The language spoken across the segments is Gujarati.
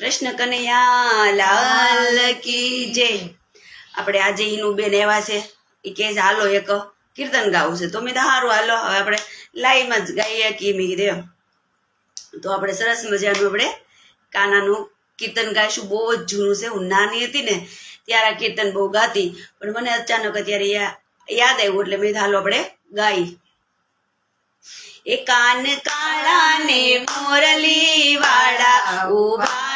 કૃષ્ણ કનૈયા, લાલ કી જય. આપણે આજે ઈનું બેન એવા છે એ કે હાલો એક કીર્તન ગાવું છે. તો મેં તો સારું હાલો, હવે આપણે લાઈવમાં જ ગાઈએ કી. મી કીધું તો આપણે સરસ મજાનું આપણે કાનાનું કીર્તન ગાઈશું. બહુ જ જૂનું છે, હું નાની હતી ને, ત્યારે આ કીર્તન બહુ ગાતી. પણ મને અચાનક અત્યારે યાદ આવ્યું, એટલે મેં હાલો, આપણે ગાઈ. એ કાન કાળા ને મોરલી વાળા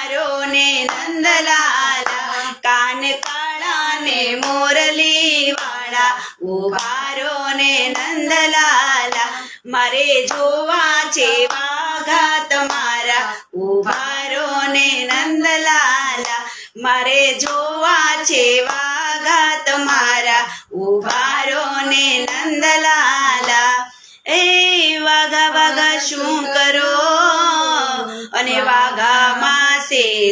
ઉભારો ને નંદલાલા કાન કાળા ને મોરલી વાળા ઉભારો ને નંદલાલા મારે જોવા છે વાઘા તમારા ઉભારો ને નંદલાલા મારે જોવા છે વાઘા તમારા ઉભારો ને નંદલાલા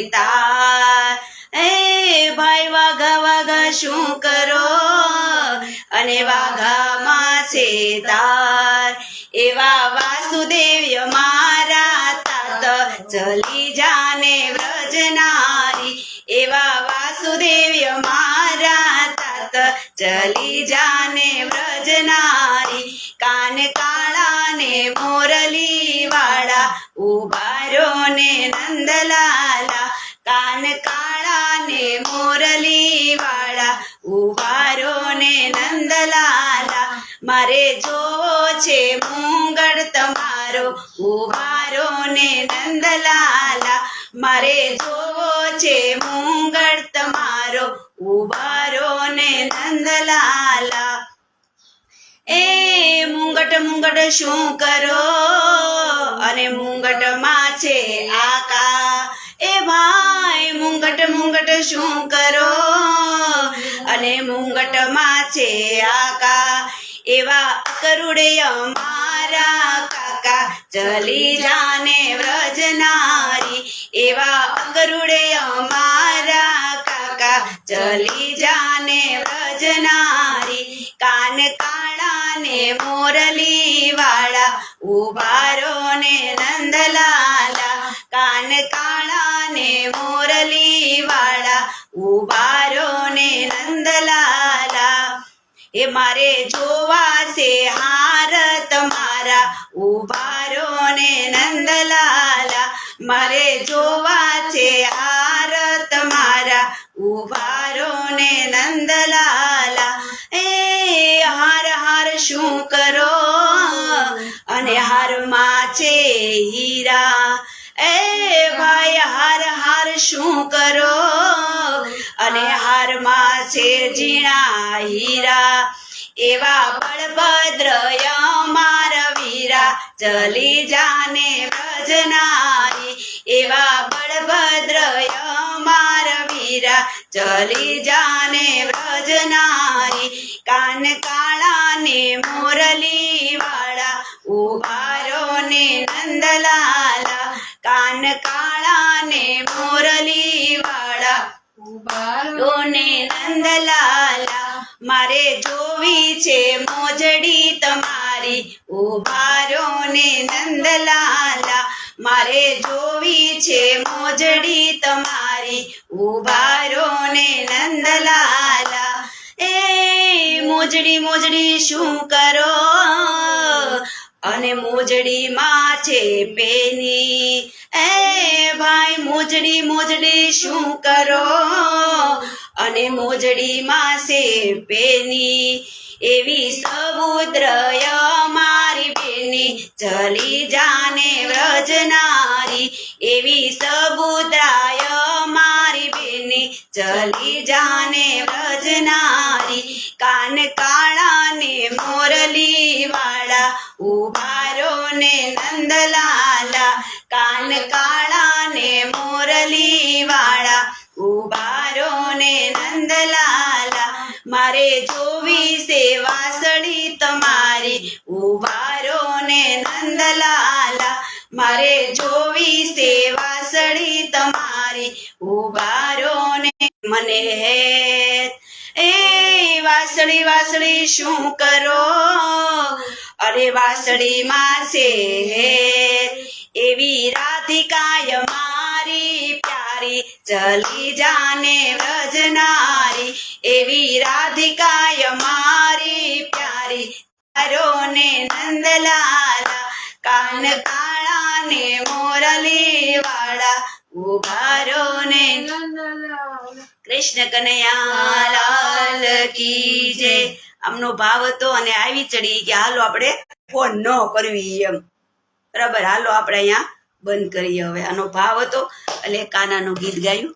માસે એ ભાઈ, વાઘા વાઘા, શું કરો? અને વાઘા છે તાર. એવા વાસુદેવ મારા તાત. ચલી જાને વ્રજનારી એવા વાસુદેવ્ય મારા તાત. ચલી જાને વ્રજનારી કાન કાળા કાળા ને મોરલી વાળા ઉભારો ને નંદલાલા. મારે જોવો છે મુંગળ તમારો ઉભારો ને નંદલાલા. મારે જોવો છે મુંગળ તમારો ઉભારો ને નંદલાલા. એ મુંગટ મુંગટ શું કરો? અને મુંગટ છે આકા, એવા કરુડે અમારા કાકા. ચલી જાને વ્રજનારી એવા ગરુડે અમારા કાકા. ચલી જાને વ્રજનારી કાન કાળા ને મોરલી વાળા ઉભારો ને મારે જોવા છે આરત મારા ઉભારો ને નંદલાલા. એ હાર હાર શું કરો? અને હારમાં છે હીરા. એ ભાઈ હાર હાર શું કરો? અને હારમાં છે ઝીણા હીરા. એવા બળભદ્ર અમાર ચલી જાને ભજનારી, એવા બળભદ્ર અમાર વીરા. ચલી જાને વ્રજનારી કાન કાળા ને મોરલી વાળા ઉભારો ને નંદલાલા, કાન કાળા ને મોરલી વાળા ઉભારો ને નંદલાલા. મારે જોવી છે મોજડી તમારી ઉભારો ને નંદલાલા મારે જોવી છે મોજડી તમારી. ઉભારો ને નંદલાલા, એ મોજડી મોજડી શું કરો? અને મોજડી માં છે પેની. એ ભાઈ, મોજડી મોજડી શું કરો? અને મોજડી માં છે પેની. એવી સમુદ્ર મારી જલી જાને વ્રજનારી એવી સમુદ્રાય મારી બેને. જલી જાને વ્રજનારી કાન કાળા ને મોરલી વાળા ઉભારો ને નંદલાલા, કાન કાળા ને મોરલી વાળા ઉભારો ને નંદલાલા. મારે જોવી સેવાસળી તમારી, ઉભારો ને નંદલાલા મારે જોવી સેવા સડી તમારી. ઉભારો ને મને હેત. એ વાસળી વાસળી શું કરો? અરે વાસળી માં છે એવી રાધિકાય મારી પ્યારી ચલી જાને વ્રજનારી એવી રાધિકાય મારી પ્યારી ને નંદલાલા કાન કાળા ને મોરલી વાળા ઉભારો ને કૃષ્ણ કનૈયા લાલ કી જય આમનો ભાવ હતો અને આવી ચડી કે હાલો આપણે ફોન ન કરવી એમ. બરાબર, હાલો આપણે અહીંયા બંધ કરીએ હવે. આનો ભાવ હતો, એટલે કાનાનું ગીત ગાયું.